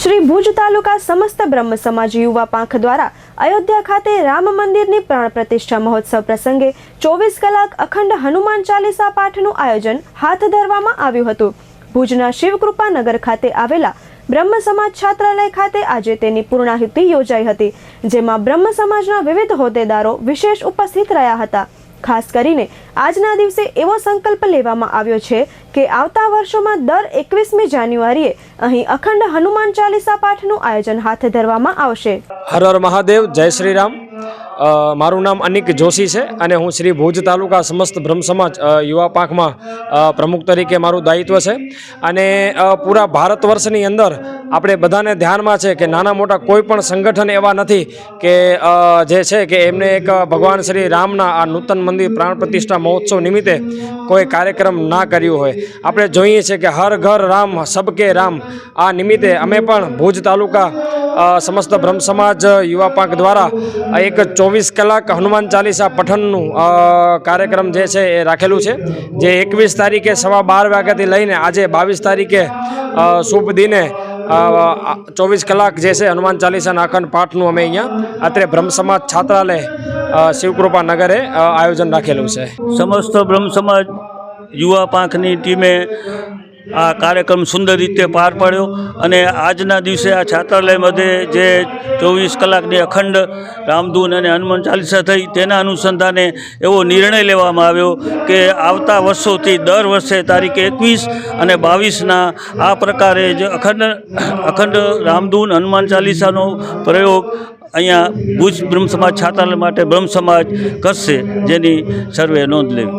શ્રી ભુજ તાલુકા સમસ્ત બ્રહ્મ સમાજ યુવા પાંખ દ્વારા અયોધ્યા ખાતે રામ મંદિરની પ્રાણ પ્રતિષ્ઠા મહોત્સવ પ્રસંગે ચોવીસ કલાક અખંડ હનુમાન ચાલીસા પાઠનું આયોજન હાથ ધરવામાં આવ્યું હતું. ભુજના શિવકૃપાનગર ખાતે આવેલા બ્રહ્મ સમાજ છાત્રાલય ખાતે આજે તેની પૂર્ણાહુતિ યોજાઈ હતી, જેમાં બ્રહ્મ સમાજના વિવિધ હોદ્દેદારો વિશેષ ઉપસ્થિત રહ્યા હતા. ખાસ કરીને આજના દિવસે એવો સંકલ્પ લેવામાં આવ્યો છે કે આવતા વર્ષોમાં દર એકવીસમી જાન્યુઆરીએ અહીં અખંડ હનુમાન ચાલીસા પાઠનું આયોજન હાથ ધરવામાં આવશે. હર હર મહાદેવ, જય શ્રી રામ. મારું નામ અનિક જોશી છે અને હું શ્રી ભુજ તાલુકા સમસ્ત બ્રહ્મ સમાજ યુવા પાંખમાં પ્રમુખ તરીકે મારું દાયિત્વ છે. અને પૂરા ભારત વર્ષની અંદર આપણે બધાને ધ્યાનમાં છે કે નાના મોટા કોઈ પણ સંગઠન એવા નથી કે જે છે કે એમને એક ભગવાન શ્રી રામના આ નૂતન મંદિર પ્રાણ પ્રતિષ્ઠા મહોત્સવ નિમિત્તે કોઈ કાર્યક્રમ ના કર્યું હોય. આપણે જોઈએ છીએ કે હર ઘર રામ સબકે રામ આ નિમિત્તે અમે પણ ભુજ તાલુકા સમસ્ત બ્રહ્મ સમાજ યુવા પાંખ દ્વારા એક ચોવીસ કલાક હનુમાન ચાલીસા પઠનનું કાર્યક્રમ જે છે એ રાખેલું છે, જે એકવીસ તારીખે સવા બાર વાગ્યાથી લઈને આજે બાવીસ તારીખે શુભ દિને ચોવીસ કલાક જે છે હનુમાન ચાલીસાના અખંડ પાઠનું અમે અહીંયા અત્રે બ્રહ્મ સમાજ છાત્રાલય શિવકૃપા નગરે આયોજન રાખેલું છે. સમસ્ત બ્રહ્મ સમાજ યુવા પાંખની ટીમે આ કાર્યક્રમ સુંદર રીતે પાર પાડ્યો અને આજના દિવસે આ છાત્રાલય મધ્યે જે ચોવીસ કલાકની અખંડ રામધૂન અને હનુમાન ચાલીસા થઈ તેના અનુસંધાને એવો નિર્ણય લેવામાં આવ્યો કે આવતા વર્ષોથી દર વર્ષે તારીખ એકવીસ અને બાવીસના આ પ્રકારે જ અખંડ અખંડ રામધૂન, હનુમાન ચાલીસાનો પ્રયોગ અહીંયા ભુજ બ્રહ્મ સમાજ છાત્રાલય માટે બ્રહ્મ સમાજ કરશે જેની સર્વે નોંધ લેવી.